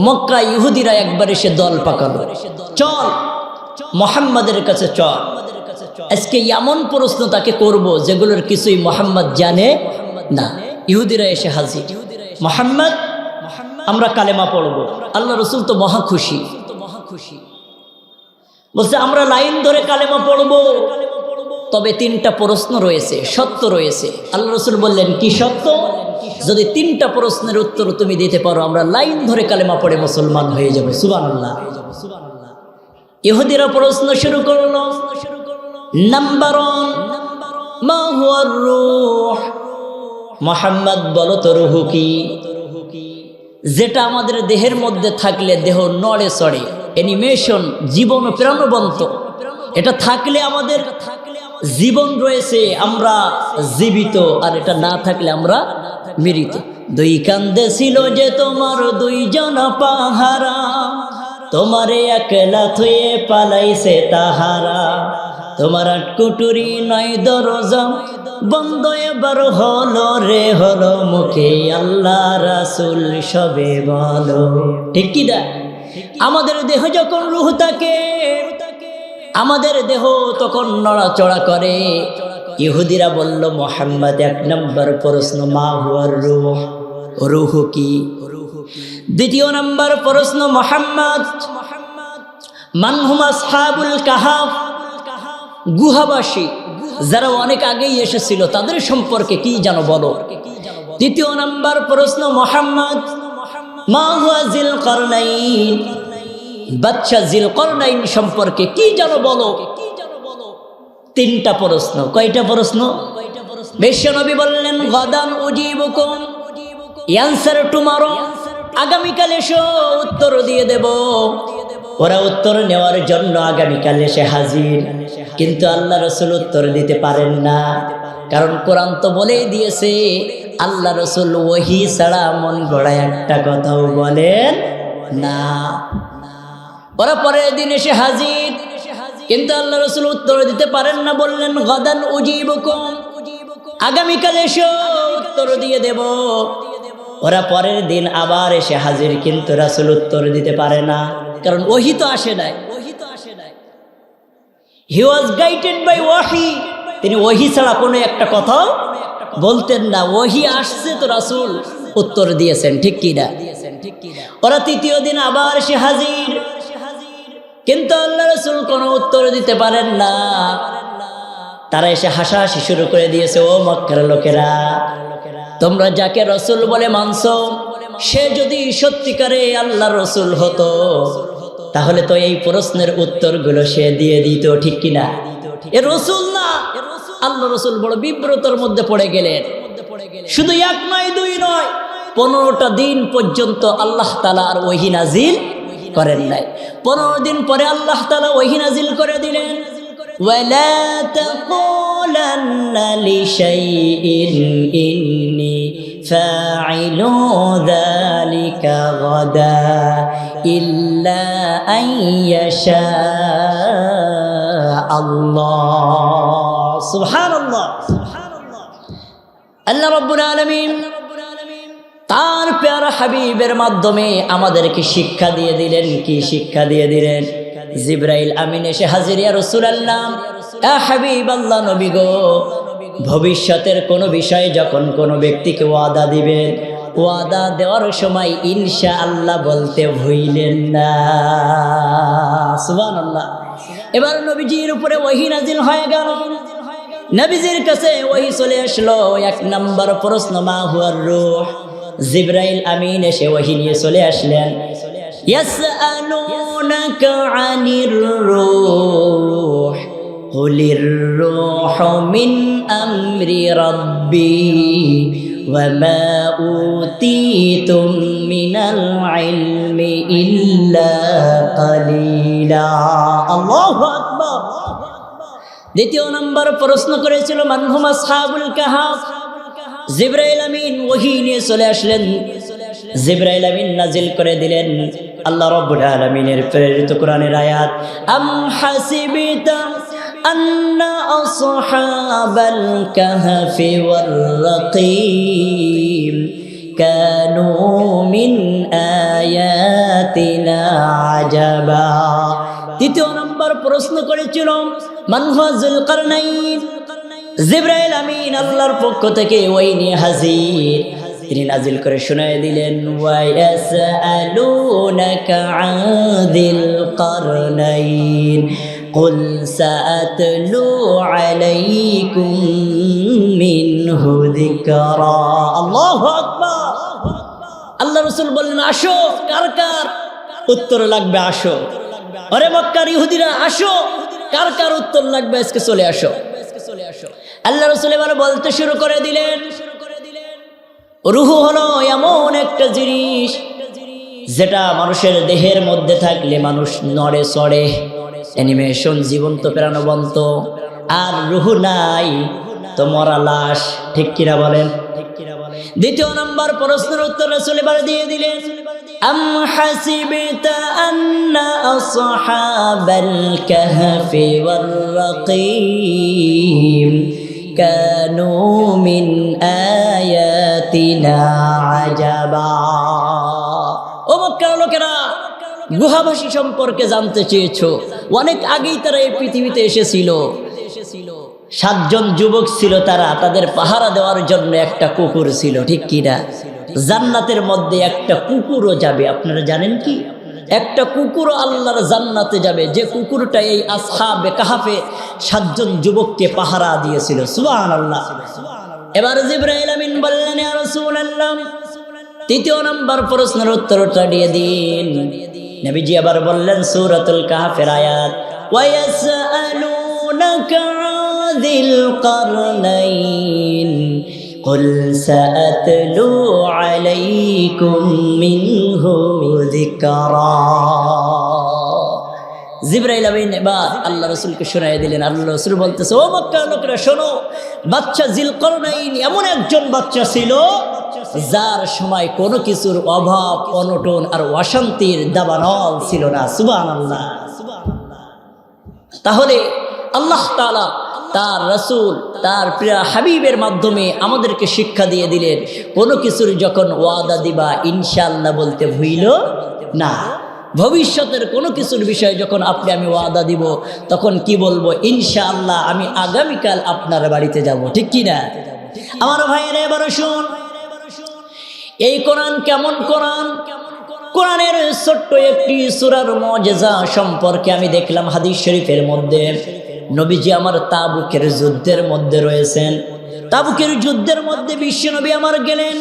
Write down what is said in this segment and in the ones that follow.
মক্কা ইহুদিরা একবার এসে দল পাকালো। চল, মোহাম্মদের কাছে চল। আজকে এমন প্রশ্ন তাকে করব যেগুলোর কিছুই মোহাম্মদ জানে না। ইহুদিরা এসে হাজির। মোহাম্মদ, আমরা কালেমা পড়ব। আল্লাহ রসুল তো মহা খুশি। বলছে, আমরা লাইন ধরে কালেমা পড়ব। তবে তিনটা প্রশ্ন রয়েছে, সত্য রয়েছে। আল্লাহ রসুল বললেন, কি সত্য? যদি তিনটা প্রশ্নের উত্তর তুমি দিতে পারো, আমরা লাইন ধরে কালেমা পড়ে মুসলমান হয়ে যাব। সুবান আল্লাহ ইহুদিরা প্রশ্ন শুরু করল। নাম্বার মোহাম্মদ, বলো তো রুহু কি? যেটা আমাদের দেহের মধ্যে থাকলে দেহ নড়ে চড়ে অ্যানিমেশন জীবন প্রাণবন্ত। এটা থাকলে আমাদের জীবন রয়েছে, আমরা জীবিত, আর এটা না থাকলে আমরা মৃত দুই কান্দে ছিল যে তোমার দুইজন পাহারা, তোমারে একলা থুয়ে পালাইছে তাহারা। তোমার কুটুরি নয় দরজা, বন্ধ এবার হলো রে, হলো মুখে আল্লাহ রাসুল, সবে বলো। ঠিক কি না আমাদের দেহ যখন রুহ থাকে, আমাদের দেহ তখন নড়াচড়া করে। ইহুদিরা বলল, মোহাম্মদ এক নম্বর প্রশ্ন, মা হুয়ার রুহ? রুহ কি? দ্বিতীয় নম্বর প্রশ্ন, মোহাম্মদ। মানহুমা সাহাবুল গুহাবাসী। যারা অনেক আগেই এসেছিল, তাদের সম্পর্কে কি জানো বলো? তৃতীয় নাম্বার প্রশ্ন, মোহাম্মদ। মা জিল করনাইন? বাচ্চা জিল করনাইন সম্পর্কে কি জানো বলো? তিনটা প্রশ্ন। কয়টা প্রশ্ন? বিশ্বনবী বললেন, গদান উজিবুকুম। অ্যান্সার টুমারো আগামীকাল এসো, উত্তর দিয়ে দেব। ওরা উত্তর নেওয়ার জন্য আগামীকাল এসে হাজির। কিন্তু আল্লাহ রসুল উত্তর দিতে পারেন না। কারণ কোরআন তো বলেই দিয়েছে, আল্লাহ রসুল ওহি ছাড়া মন গড়ায় একটা কথাও বলেন না। ওরা পরের দিন এসে হাজির। কিন্তু আল্লাহ রসুল উত্তর দিতে পারেন না, বললেন, গদান উজিবুকুম। আগামীকাল এসো, উত্তর দিয়ে দেব। ওরা পরের দিন আবার এসে হাজির, কিন্তু রাসুল উত্তর দিতে পারে না, কারণ ওহি তো আসে নাই। ওহি তো আসে নাই হি ওয়াজ গাইডেড বাই ওয়াহি তিনি ওহি ছাড়া কোনো একটা কথা বলতেন না। ওহি আসছে তো রাসুল উত্তর দিয়েছেন, ঠিক কি না? ওরা তৃতীয় দিন আবার সে হাজির। কিন্তু আল্লাহ রসুল কোনো উত্তর দিতে পারেন না। তারা এসে হাসাহাসি শুরু করে দিয়েছে, ও মক্কার লোকেরা, তোমরা যাকে রসুল বলে মানছ, সে যদি সত্যিকারে আল্লাহ রসুল হতো, তাহলে তো এই প্রশ্নের উত্তরগুলো সে দিয়ে দিত, ঠিক কিনা রসুল না, আল্লাহ রসুল বড় বিব্রতর মধ্যে পড়ে গেলেন। শুধু এক নয়, দুই নয়, পনেরোটা দিন পর্যন্ত আল্লাহ তালা আর ওহি নাজিল করেন নাই পনেরো দিন পরে আল্লাহ তালা ওহি নাজিল করে দিলেন ولا تقولن لشيء إني فاعل ذلك غدا إلا أن يشاء الله سبحان الله আল্লাহ রব্বুল আলমিন তার প্যারা হাবিবের মাধ্যমে আমাদেরকে শিক্ষা দিয়ে দিলেন। কি শিক্ষা দিয়ে দিলেন? জিব্রাইল আমিন এসে হাজিরিয়া রসুল আল্লাহ হাবিব, আল্লাহ নবী গো, ভবিষ্যতের কোনো বিষয়ে যখন কোনো ব্যক্তিকে ওয়াদা দিবেন, ওয়াদা দেওয়ার সময় ইনশা আল্লাহ বলতে ভুইলেন না। আল্লাহ এবার নবীজির উপরে ওহি নাজিল হয়ে গেল। নবীজির কাছে ওহি চলে আসলো। এক নম্বর প্রশ্ন, মা হুয়ার রূহ? জিব্রাইল আমিন এসে ওহি নিয়ে চলে আসলেন يسألونك عن الروح قل الروح من أمر ربي وما أوتيتم من العلم إلا قليلا الله أكبر দ্বিতীয় নম্বর প্রশ্ন করেছিল মানহুমা সাহাবুল কাহাফ জিব্রাইল আমিন ওহি নিয়ে চলে আসলেন জিব্রাইল আমিন নাজিল করে দিলেন আল্লাহ রব্বুল আলামিনের প্রেরিত কোরআনের আয়াত আম হাসিবিতা أن أصحاب الكهف والرقيم كانوا من آيات آياتنا عجبا তৃতীয় নম্বর প্রশ্ন করেছিল মানহাজুল কারনাইন জিব্রাইল আমিন আল্লাহর পক্ষ থেকে ওই নিয়ে হাজির তিনি নাজিল করে শোনায় দিলেন ওয়ায়াসআলুনাকা আদিল কারনাইন قل سأتلو عليكم منه ذكرا الله أكبر আল্লাহ রসুল বললেন আসো কার কার উত্তর লাগবে আসো আরে মক্কার ইহুদিরা আসো কার কার উত্তর লাগবে আজকে চলে আসো আল্লাহ রসুল এবার বলতে শুরু করে দিলেন, রুহু হলো এমন একটা জিনিস যেটা মানুষের দেহের মধ্যে থাকলে মানুষ নড়ে চড়ে, অ্যানিমেশন জীবন্ত প্রাণবন্ত, আর রুহু নাই তো মরা লাশ, ঠিক কিনা বলেন? দ্বিতীয় নম্বর প্রশ্নের উত্তর রসুল এবার দিয়ে দিলেন, আম হাসিবিতা আন্না আসহাবাল কাহফি ওয়ার كانوا من آياتنا عجبا ও মক্কার লোকেরা গুহাবাসী সম্পর্কে জানতে চেয়েছো অনেক আগেই তারা এই পৃথিবীতে এসেছিল সাতজন যুবক ছিল তারা তাদের পাহারা দেওয়ার জন্য একটা কুকুর ছিল ঠিক কিনা জান্নাতের মধ্যে একটা কুকুরও যাবে আপনারা জানেন কি একটা কুকুরও আল্লাহর জান্নাতে যাবে। যে কুকুরটা এই আসহাবে কাহাফে সাতজন যুবককে পাহারা দিয়েছিল। সুবাহ আল্লাহ এবার জিব্রাইল আমিন বললেন তৃতীয় নম্বর প্রশ্নের উত্তরটা দিয়ে দিন। নবীজি আবার বললেন, সূরাতুল কাহফের আয়াত, ওয়ায়াসআলুনাকা আযিল কারনাইন। قل سأتلو عليكم منه ذكرا জিব্রাইল আমিন এবার আল্লাহ রসুলকে শোনাই দিলেন আল্লাহ রসুল বলতেছে ও মক্কার লোকেরা শোনো বাচ্চা জিলকরনাইন এমন একজন বাচ্চা ছিল যার সময় কোনো কিছুর অভাব অনটন আর অশান্তির দাবানল ছিল না সুবান আল্লাহ তাহলে আল্লাহ তাআলা তার রসুল, তার প্রিয়া হাবিবের মাধ্যমে আমাদেরকে শিক্ষা দিয়ে দিলেন, কোনো কিছুর যখন ওয়াদা দিবা ইনশাল্লাহ বলতে ভুইল না। ভবিষ্যতের কোনো কিছুর বিষয়ে যখন আপনি আমি ওয়াদা দিব, তখন কি বলব? ইনশাআল্লাহ আমি আগামীকাল আপনার বাড়িতে যাব, ঠিক কি না? আমার ভাইয়ের এবার শুন এই কোরআন কেমন কোরআন? কোরআনের ছোট্ট একটি সুরার মজেজা সম্পর্কে আমি দেখলাম হাদিস শরীফের মধ্যে। নবীজি আমার তাবুকের যুদ্ধের মধ্যে রয়েছেন। তাবুকের যুদ্ধের মধ্যে বিশ্বনবী আমার গেলেন।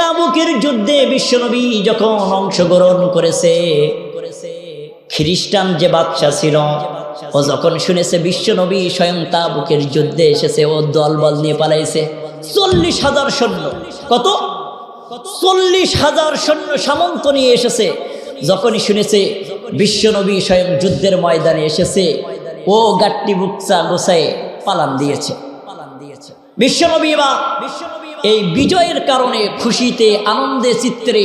তাবুকের যুদ্ধে বিশ্বনবী যখন অংশগ্রহণ করেছে, খ্রিস্টান যে বাচ্চা ছিল, ও যখন শুনেছে বিশ্বনবী স্বয়ং তাবুকের যুদ্ধে এসেছে, ও দলবল নিয়ে পালাইছে। চল্লিশ হাজার সৈন্য, কত? চল্লিশ হাজার সৈন্য সামন্ত নিয়ে এসেছে। যখনই শুনেছে বিশ্বনবী স্বয়ং যুদ্ধের ময়দানে এসেছে ও গাট্টি বুকচা গোসাই পালান দিয়েছে। পালান দিয়েছে বিশ্বনবী বা এই বিজয়ের কারণে খুশিতে, আনন্দে চিত্রে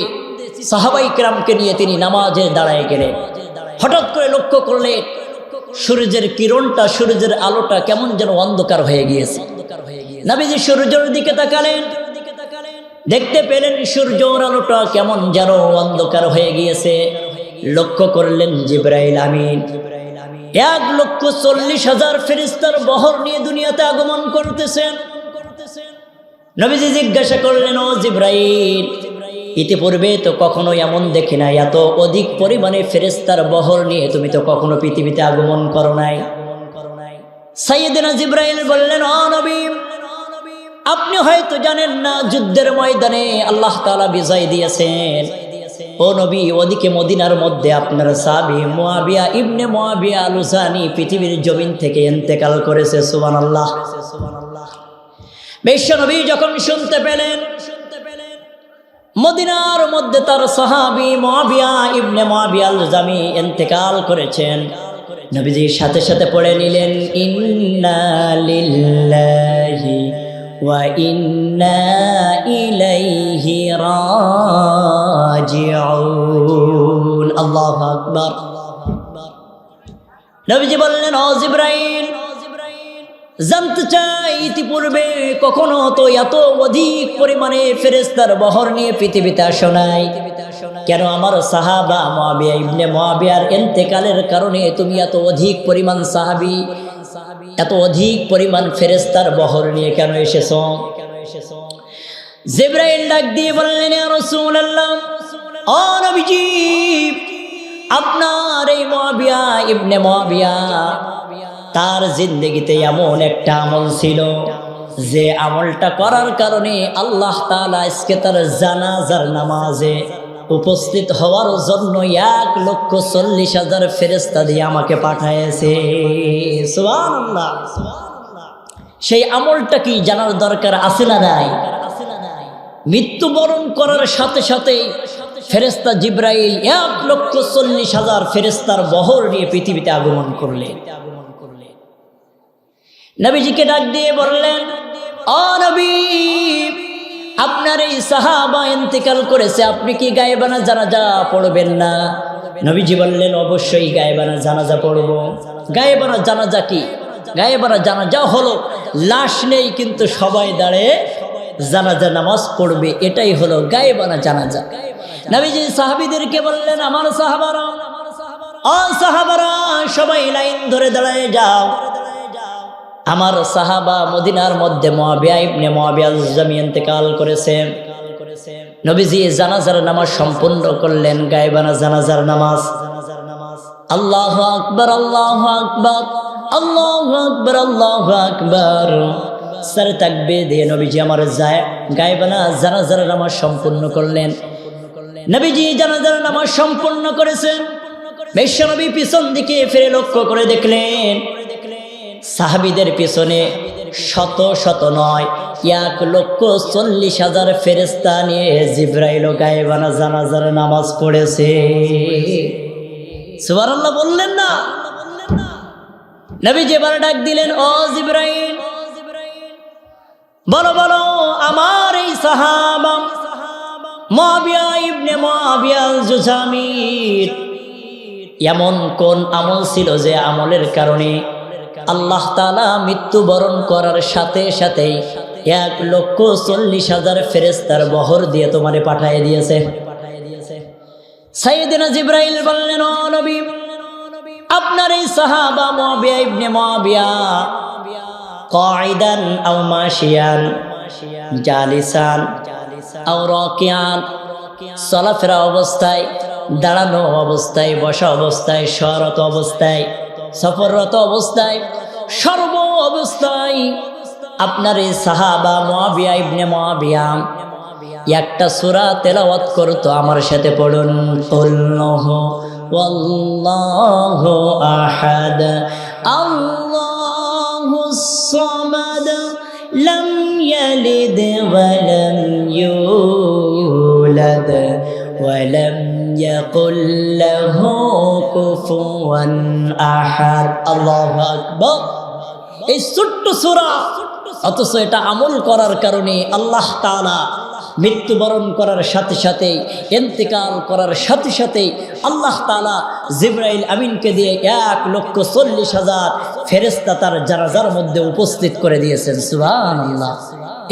সাহাবাই ক্রামকে নিয়ে তিনি নামাজে দাঁড়ায় গেলেন। হঠাৎ করে লক্ষ্য করলে সূর্যের কিরণটা, সূর্যের আলোটা কেমন যেন অন্ধকার হয়ে গিয়েছে। নাবিজি সূর্যের দিকে তাকালেন। দেখতে পেলেন সূর্যর আলোটা কেমন যেন অন্ধকার হয়ে গিয়েছে। লক্ষ্য করলেন জিব্রাইল আমিন। এক লক্ষ চল্লিশ হাজার ফেরিস্তার বহর নিয়ে দুনিয়াতে আগমন করতেছেন। নবীজি জিজ্ঞাসা করলেন, ও জিব্রাইল, ইতিপূর্বে তো কখনো এমন দেখি নাই। এত অধিক পরিমাণে ফেরেস্তার বহর নিয়ে তুমি তো কখনো পৃথিবীতে আগমন করো নাই। সাইয়েদিনা জিব্রাইল বললেন, ও আপনি হয়তো জানেন না, যুদ্ধের ময়দানে আল্লাহ তাআলা বিজয় দিয়েছেন। ও নবী, ওদিকে মদিনার মধ্যে আপনার সাবি মোয়াবিয়া ইবনে মোয়াবিয়া লুসানি পৃথিবীর জমিন থেকে ইন্তেকাল করেছে, সুবহানাল্লাহ। বিশ্ব নবী যখন শুনতে পেলেন, মদিনার মধ্যে তার সাহাবি মোয়াবিয়া ইবনে মোয়াবিয়া লুজামি ইন্তেকাল করেছেন। নবীজির সাথে সাথে পড়ে নিলেন, ইন্না লিল্লাহি জানতে চাই ইতিপূর্বে কখনো তো এত অধিক পরিমাণে ফেরেস্তার বহর নিয়ে পৃথিবীতে আসো কেন আমার সাহাবা মহাবিয়া ইবনে মহাবিয়ার এন্তেকালের কারণে তুমি এত অধিক পরিমাণ সাহাবি? এত অধিক পরিমাণ ফেরেস্তার বহর নিয়ে কেন এসেছ? জেব্রাইল ডাক দিয়ে বললেন আপনার এই মহাবিয়া ইবনে মহাবিয়া তার জিন্দগিতে এমন একটা আমল ছিল যে আমলটা করার কারণে আল্লাহ তালা আজকে তার জানাজার নামাজে উপস্থিত হওয়ার জন্য এক লক্ষ চল্লিশ হাজার ফেরেস্তা দিয়ে আমাকে পাঠাইছে সেই আমলটা কি জানার দরকার আছে না নাই? মৃত্যুবরণ করার সাথে সাথে ফেরেস্তা জিব্রাইল এক লক্ষ চল্লিশ হাজার ফেরেস্তার বহর নিয়ে পৃথিবীতে আগমন করলেন। নবীজিকে ডাক দিয়ে বললেন অ নবী আপনার এই সাহাবা ইন্তেকাল করেছে, আপনি কি গায়েবানা জানাজা পড়বেন না? নবীজি বললেন, অবশ্যই গায়েবানা জানাজা পড়ব। গায়েবানা জানাজা কি? গায়েবানা জানাজা হলো, লাশ নেই কিন্তু সবাই দাঁড়ে জানাজা নামাজ পড়বে, এটাই হলো গায়েবানা জানাজা। নবীজি সাহাবিদেরকে বললেন, আমার সাহাবারা সাহাবারা, সবাই লাইন ধরে দাঁড়ায় যাও। আমার সাহাবা মদিনার মধ্যে মহাবিয়া ইবনে মহাবিয়া জামি ইন্তেকাল করেছে। নবীজি জানাজার নামাজ সম্পূর্ণ করলেন, গায়েবানা জানাজার নামাজ। আল্লাহ আকবর আল্লাহ আকবর আল্লাহ আকবর আল্লাহ আকবর। স্যার তাকবে দিয়ে নবীজি আমার যায় গায়েবানা জানাজার নামাজ সম্পূর্ণ করলেন। নবীজি জানাজার নামাজ সম্পূর্ণ করেছেন। বিশ্বনবী পিছন দিকে ফিরে লক্ষ্য করে দেখলেন সাহাবিদের পিছনে শত শত নয়, এক লক্ষ চল্লিশ হাজার ফেরেস্তা নিয়ে জিব্রাইল গায়েবানা জানাজার নামাজ পড়েছে। সুবহানাল্লাহ বললেন না? নবী যে ডাক দিলেন, ও জিব্রাইল, বলো বলো, আমার এই সাহাবা মহাবিয়া ইবনে মহাবিয়া জুজামির এমন কোন আমল ছিল যে আমলের কারণে আল্লাহ তালা মৃত্যুবরণ করার সাথে সাথেই এক লক্ষ চল্লিশ হাজার ফেরেস্তার বহর দিয়ে তোমারে পাঠিয়ে দিয়েছে। জালিসান চলাফেরা অবস্থায়, দাঁড়ানো অবস্থায়, বসা অবস্থায় সরত অবস্থায় সফররত অবস্থায়, সর্ব অবস্থায় আপনার এই সাহাবা মুআবিয়া ইবনে মুআবিয়া একটা সূরা তেলাওয়াত করতো আমার সাথে পড়ুন। কুল্লাহু আল্লাহুস সামাদ, লাম ইয়ালিদ ওয়া লাম ইউলাদ, ওয়া লাম ইয়াকুল লাহু এই ছোট্ট সূরা, অথচ এটা আমল করার কারণে আল্লাহ তাআলা মৃত্যুবরণ করার সাথে সাথে এন্তেকাল করার সাথে সাথে আল্লাহ তালা জিব্রাইল আমিনকে দিয়ে এক লক্ষ চল্লিশ হাজার ফেরেস্তা তার জানাজার মধ্যে উপস্থিত করে দিয়েছেন। সুহান আল্লাহ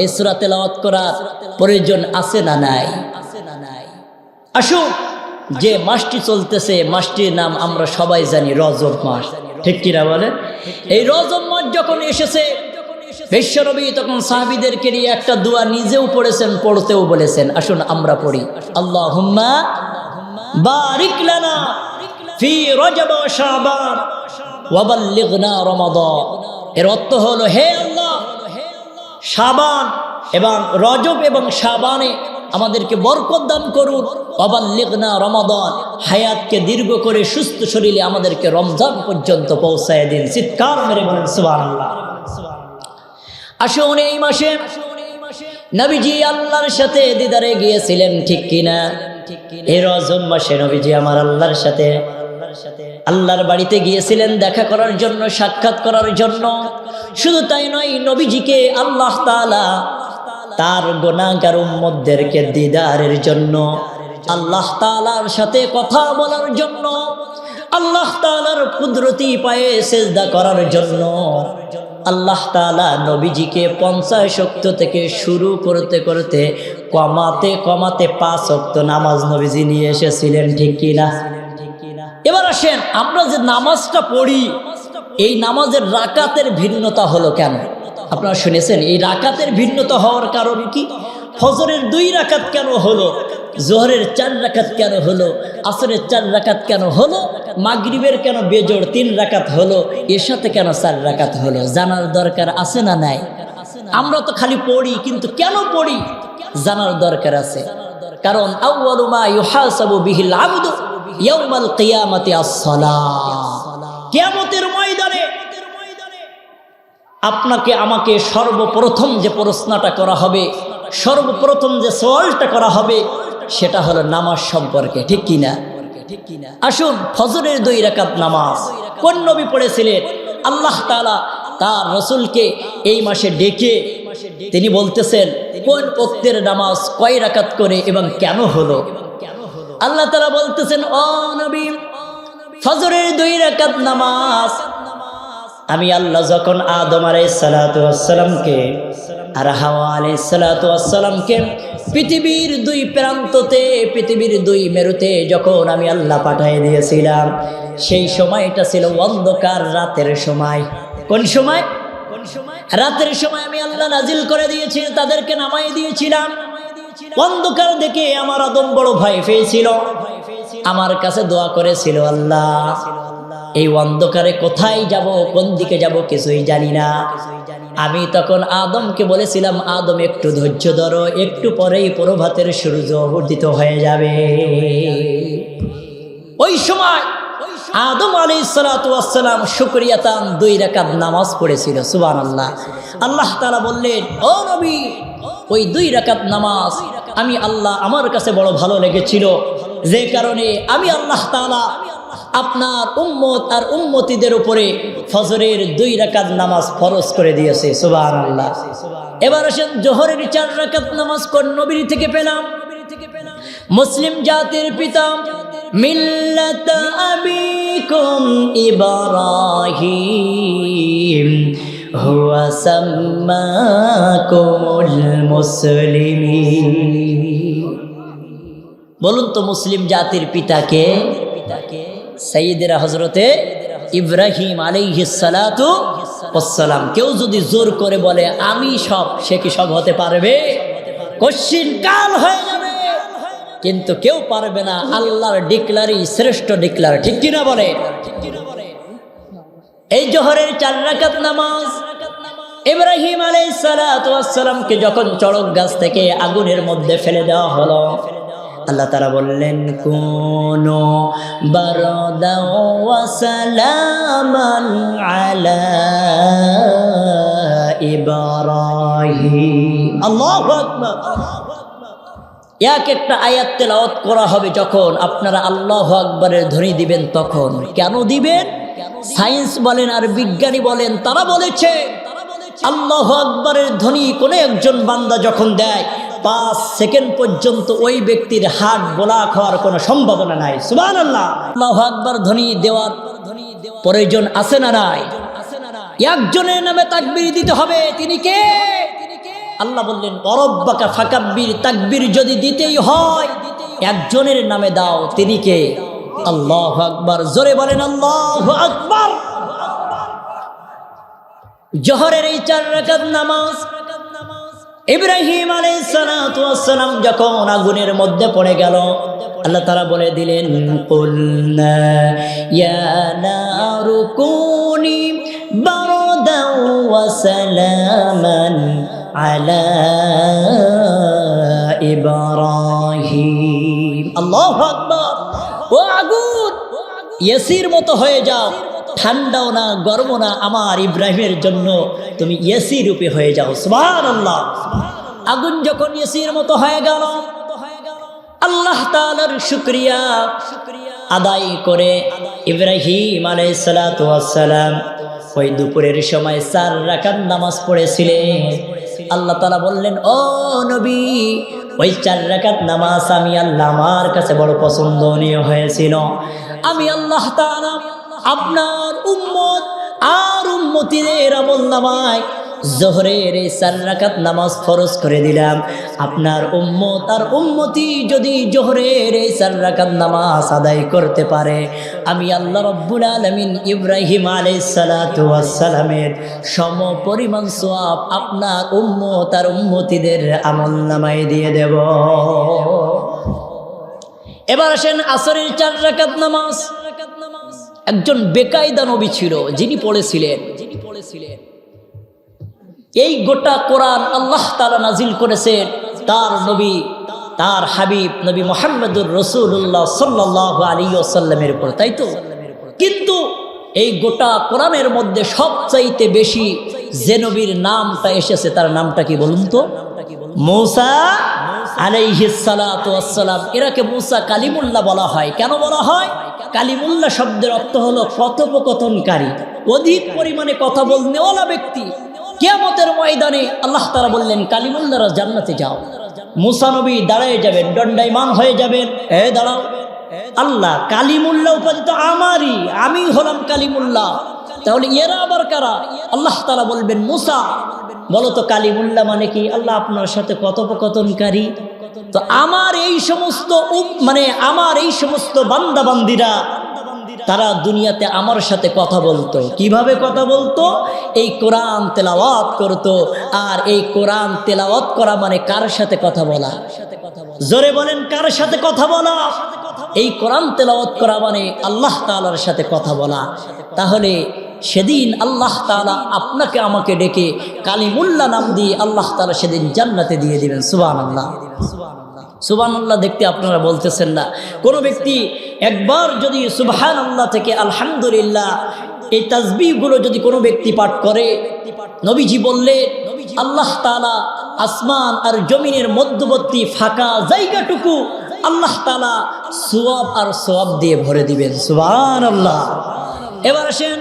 এই সুরা তেলাওয়াত করার প্রয়োজন আছে না নাই? আসুন যে মাসটি চলতেছে, মাসটির নাম আমরা সবাই জানি রজব মাস। ঠিক কিনা বলে এই রজব মাস যখন এসেছে, বিশ্বনবী তখন সাহাবিদেরকে নিয়ে একটা দোয়া নিজেও পড়েছেন, পড়তেও বলেছেন। আসুন আমরা পড়ি। আল্লাহ হুম্মা ফি এর অর্থ হলো, হে আল্লাহ এবং রজব এবং শাবানে আমাদেরকে বরকত দান করুন। অবাল্লিগনা রমাদান। হায়াতকে দীর্ঘ করে সুস্থ শরীরে আমাদেরকে রমজান পর্যন্ত পৌঁছায় দিন। চিৎকার মেরে বলেন, সুবহানাল্লাহ। আসুন এই মাসে। নবীজি আল্লাহর সাথে দিদারে গিয়েছিলেন, ঠিক কিনা? এই রজব মাসে নবীজি আমার আল্লাহর সাথে। আল্লাহর বাড়িতে গিয়েছিলেন, দেখা করার জন্য, সাক্ষাৎ করার জন্য। শুধু তাই নয়, নবীজিকে আল্লাহ তাআলা তার গোনাগার উম্মতদেরকে দিদারের জন্য, আল্লাহ তাআলার সাথে কথা বলার জন্য, আল্লাহ তাআলার কুদরতি পায়ে সেজদা করার জন্য, আল্লাহ তালা নবীজিকে পঞ্চাশ শক্ত থেকে শুরু করতে করতে কমাতে কমাতে পাঁচ শক্ত নামাজ নবীজি নিয়ে এসেছিলেন, ঠিক কিনা এবার আসেন, আমরা যে নামাজটা পড়ি, এই নামাজের রাকাতের ভিন্নতা হলো কেন? আপনারা শুনেছেন, এই রাকাতের ভিন্নতা হওয়ার কারণ কি? ফজরের দুই রাকাত কেন হলো? জোহরের চার রাকাত কেন হলো? আসরের চার রাকাত কেন হলো? মাগরিবের কেন বেজোড় তিন রাকাত হলো? এর সাথে কেন চার রাকাত হলো? জানার দরকার আছে না নাই? আমরা তো খালি পড়ি, কিন্তু কেন পড়ি? জানার দরকার আছে। কারণ আউয়ালু মা আপনাকে আমাকে সর্বপ্রথম যে প্রশ্নটা করা হবে, সর্বপ্রথম যে সওয়ালটা করা হবে, সেটা হলো নামাজ সম্পর্কে, ঠিক কিনা আসুন, ফজরের দুই রাকাত নামাজ। কোন নবী পড়েছিলেন? আল্লাহ তাআলা তার রসুলকে এই মাসে ডেকে তিনি বলতেছেন, কোন পক্তের নামাজ কয় রাকাত করে এবং কেন হলো? আল্লাহ তাআলা বলতেছেন, ও নবী, ফজরের দুই রাকাত নামাজ আমি আল্লাহ যখন আদম আলাই সালাতামকে আর হাওয়া আলাই সালাতামকে পৃথিবীর দুই প্রান্ততে, পৃথিবীর দুই মেরুতে যখন আমি আল্লাহ পাঠিয়ে দিয়েছিলাম, সেই সময়টা ছিল অন্ধকার রাতের সময় কোন সময়। কোন সময়? রাতের সময় আমি আল্লাহ নাজিল করে দিয়েছি, তাদেরকে নামাই দিয়েছিলাম। অন্ধকার দেখে আমার আদম বড় ভয় পেয়েছিল। আমার কাছে দোয়া করেছিল আল্লাহ এই অন্ধকারে কোথায় যাব, কোন দিকে যাব কিছুই জানি না। আমি তখন আদমকে বলেছিলাম, আদম, একটু ধৈর্য ধরো, একটু পরেই প্রভাতের সূর্য উদিত হয়ে যাবে। ওই সময় আদম আলী সালাতাম শুক্রিয়াতান দুই রাকাত নামাজ পড়েছিল সুবান আল্লাহ আল্লাহ তালা বললেন, ও নবী, ওই দুই রাকাত নামাজ আমি আল্লাহ আমার কাছে বড় ভালো লেগেছিল। যে কারণে আমি আল্লাহ তালা আপনার উম্মত আর উম্মতিদের উপরে ফজরের দুই রাকাত নামাজ ফরজ করে দিয়েছে সুবাহ আল্লাহ এবার আসেন জোহরের চার রাকাত নামাজ কোন নবীর থেকে পেলাম? মুসলিম জাতির পিতা, মিল্লাত আবিকুম ইব্রাহিম, হুয়া সাম্মাকুমুল মুসলিমিন। বলুন তো মুসলিম জাতির পিতাকে পিতাকে? সঈদেরা হজরতে ইব্রাহিম আলাইহিসালাতু সালাম। কেউ যদি জোর করে বলে, আমি সব, সে কি সব হতে পারবে? কশ্চিন কাল হয়ে যাবে। কিন্তু কেউ পারবে না, আল্লাহর ডিক্লারি শ্রেষ্ঠ ডিক্লার। ঠিক কিনা বলে? এই জোহরের চার রাকাত নামাজ, ইব্রাহিম আলাইসালামকে যখন চড়ক গাছ থেকে আগুনের মধ্যে ফেলে দেওয়া হলো আল্লাহ তারা বললেন, কোন বারদাওয়াসালামান আলা এক একটা আয়াত তেলাওয়াত করা হবে যখন আপনারা আল্লাহ আকবরের ধ্বনি দিবেন তখন। কেন দিবেন? সায়েন্স বলেন আর বিজ্ঞানী বলেন, তারা বলেছে, আল্লাহ আকবরের ধ্বনি কোনো একজন বান্দা যখন দেয় পাঁচ সেকেন্ড পর্যন্ত ওই ব্যক্তির হাট বোলাক হওয়ার কোনো সম্ভাবনা নাই। সুবান আল্লাহ আল্লাহ আকবর ধ্বনি দেওয়ার প্রয়োজন আছে না নাই? একজনের নামে তাকবির দিতে হবে, তিনি কে? আল্লাহ বললেন, অরব্বাকা ফাকাব্বির, তাকবির যদি দিতেই হয়, একজনের নামে দাও, তিনি কে? আল্লাহ আকবার, জোরে বলেন, আল্লাহ আকবার। জহরের এই চার রাকাত নামাজ ইব্রাহিম আলাইসালাম যখন আগুনের মধ্যে পড়ে গেল, আল্লাহ তারা বলে দিলেন আলা আল্লাহু ও আগুন, ইয়াসির মতো হয়ে যাও ঠান্ডাও না, গরমও না আমার ইব্রাহিমের জন্য তুমি এসি রূপে হয়ে যাও। সুবহান আল্লাহ আগুন যখন এসির মতো হয়ে গেল, আল্লাহ তাআলার শুক্রিয়া আদায় করে ইব্রাহিম আলাইসালাম ওই দুপুরের সময় চার রাকাত নামাজ পড়েছিলেন। আল্লাহ তালা বললেন, ও নবী, ওই চার রাকাত নামাজ আমি আল্লাহ আমার কাছে বড় পছন্দনীয় হয়েছিল। আমি আল্লাহ তাআলা আপনার উম্মত আর উম্মতিদের আমল নামায় জোহরের এই চার রাকাত নামাজ ফরজ করে দিলাম। আপনার উম্মত আর উম্মতি যদি জোহরের এই চার রাকাত নামাজ আদায় করতে পারে, আমি আল্লাহ রব্বুল আলমিন ইব্রাহিম আলাইসালামের সম পরিমাণ সোয়াব আপনার উম্মত আর উম্মতিদের আমল নামায় দিয়ে দেব। এবার আসেন আসরের চার রাকাত নামাজ। একজন বেকায়দা নবী ছিল, যিনি পড়েছিলেন। যিনি পড়েছিলেন এই গোটা কোরআন আল্লাহ তালা নাজিল করেছেন। তার নবী, তার হাবিব নবী মোহাম্মদুর রসুল্লাহ সাল্লাহ আলী আসাল্লামের উপর, তাই তো? কিন্তু এই গোটা কোরআনের মধ্যে সবচাইতে বেশি যে নবীর নামটা এসেছে, তার নামটা কি বলুন তো? মৌসা আলাইহিসালাম এরাকে মৌসা কালিমুল্লাহ বলা হয়। কেন বলা হয়? কালিমুল্লাহ শব্দের অর্থ হলো কথোপকথনকারী। অধিক পরিমাণে কথা বলনেওয়ালা ব্যক্তি। কেয়ামতের ময়দানে আল্লাহ তারা বললেন, কালিমুল্লাহরা জান্নাতে যাও। মুসানবী দাঁড়ায় যাবেন, দণ্ডায়মান হয়ে যাবেন। এ দাঁড়াও। আল্লাহ কালিমুল্লাহ উপাধি তো আমারই আমি হলাম কালিমুল্লাহ। তাহলে এরা আবার কারা? আল্লাহ তারা বলবেন, মুসা। বলো তো মানে কি? আল্লাহ আপনার সাথে কথোপকথনকারী। তো আমার এই সমস্ত মানে আমার এই সমস্ত বান্দা বান্দিরা তারা দুনিয়াতে আমার সাথে কথা বলতো। কীভাবে কথা বলতো? এই কোরআন তেলাওয়াত করতো। আর এই কোরআন তেলাওয়াত করা মানে কার সাথে কথা বলা? জোরে বলেন, কার সাথে কথা বলা? এই কোরআন তেলাওয়াত করা মানে আল্লাহ তালার সাথে কথা বলা। তাহলে সেদিন আল্লাহ তাআলা আপনাকে আমাকে ডেকে কালিমুল্লাহ নাম দিয়ে আল্লাহ তালা সেদিন জান্নাতে দিয়ে দিবেন, সুবহানাল্লাহ। সুবহানাল্লাহ দেখতে আপনারা বলতেছেন না। কোনো ব্যক্তি একবার যদি সুবহান আল্লাহ থেকে আলহামদুলিল্লাহ এই তাজবিগুলো যদি কোনো ব্যক্তি পাঠ করে, নবীজি বললে, আল্লাহ তালা আসমান আর জমিনের মধ্যবর্তী ফাঁকা জায়গাটুকু আল্লাহ তালা সোয়াব আর সোয়াব দিয়ে ভরে দিবেন সুবান আল্লাহ এবার আসেন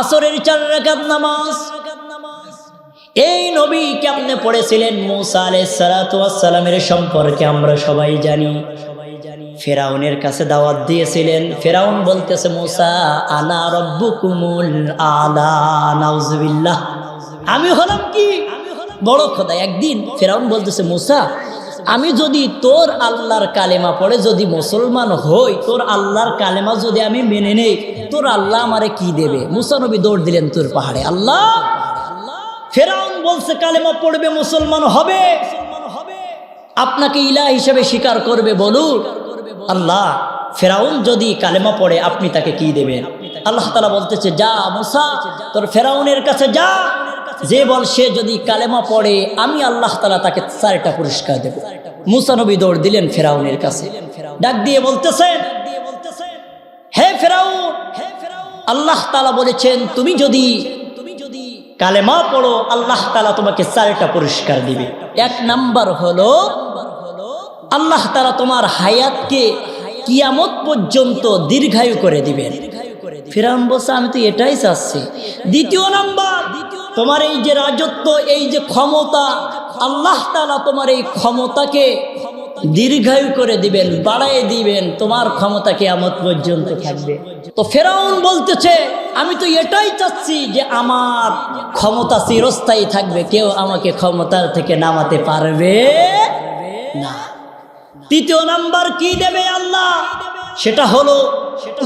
আসরের চার রাকাত নামাজ। এই নবী কেমনে পড়েছিলেন? মুসা আলাইসালামের সম্পর্কে আমরা সবাই জানি। ফেরাউনের কাছে দাওয়াত দিয়েছিলেন। ফেরাউন বলতেছে, মুসা, আনা রব্বুকুমুল আলা, নাউজুবিল্লাহ। আমি হলাম কি? বড় খোদা একদিন ফেরাউন বলতেছে, মুসা আমি যদি তোর আল্লাহর কালেমা পড়ে যদি মুসলমান হই, তোর আল্লাহর কালেমা যদি আমি মেনে নেই, তোর আল্লাহ আমারে কি দেবে? মুসা নবী দৌড় দিলেন তোর পাহাড়ে। আল্লাহ! ফেরাউন বলছে, কালেমা পড়বে, মুসলমান হবে। আপনাকে ইলা হিসেবে স্বীকার করবে বলুন। আল্লাহ! ফেরাউন যদি কালেমা পড়ে, আপনি তাকে কি দেবেন? আল্লাহ তালা বলতেছে, যা মুসা, তোর ফেরাউনের কাছে যা। যে বল সে যদি কালেমা পড়ে, আমি আল্লাহ তালা তাকে চারটা পুরস্কার দেব। মুসা নবী দৌড় দিলেন ফেরাউনের কাছে। ডাক দিয়ে বলতেছেন হে ফেরাউন, আল্লাহ তালা বলেছেন, তুমি যদি কালেমা পড়ো, আল্লাহ তালা তোমাকে চারটা পুরস্কার দিবে। এক নাম্বার হলো, আল্লাহ তালা তোমার হায়াতকে কিয়ামত পর্যন্ত দীর্ঘায়ু করে দিবেন। ফিরাউন বলছে, আমি তো এটাই চাচ্ছি। দ্বিতীয় নাম্বার তোমার এই যে রাজত্ব, এই যে ক্ষমতা, আল্লাহ তালা তোমার এই ক্ষমতাকে দীর্ঘায়ু করে দিবেন বাড়াই দিবেন, তোমার ক্ষমতা কেয়ামত পর্যন্ত থাকবে। তো ফেরাউন বলতেছে, আমি তো এটাই চাচ্ছি যে আমার ক্ষমতা চিরস্থায়ী থাকবে, কেউ আমাকে ক্ষমতার থেকে নামাতে পারবে না। তৃতীয় নাম্বার কি দেবে আল্লাহ? সেটা হলো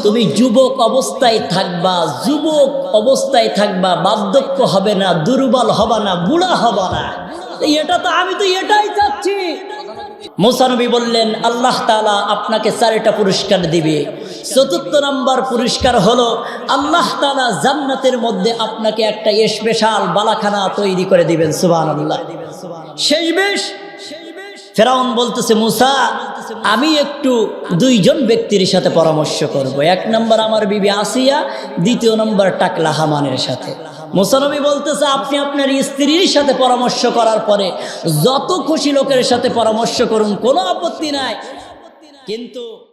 তুমি যুবক অবস্থায় থাকবা যুবক অবস্থায় থাকবা বার্ধক্য হবে না দুর্বল হবা না বুড়া হবা না। এটা তো আমি তো এটাই চাচ্ছি। মোসানবী বললেন আল্লাহ তালা আপনাকে চারটা পুরস্কার দিবে। চতুর্থ নাম্বার পুরস্কার হলো আল্লাহ তালা জান্নাতের মধ্যে আপনাকে একটা স্পেশাল বালাখানা তৈরি করে দিবেন সুবান আল্লাহ শেষ বেশ ফেরাউন বলতেছে, মুসা, আমি একটু দুইজন ব্যক্তির সাথে পরামর্শ করব। এক নম্বর আমার বিবি আসিয়া, দ্বিতীয় নম্বর টাকলা হামানের সাথে। মুসানবী বলতেছে, আপনি আপনার স্ত্রীর সাথে পরামর্শ করার পরে যত খুশি লোকের সাথে পরামর্শ করুন, কোনো আপত্তি নাই। কিন্তু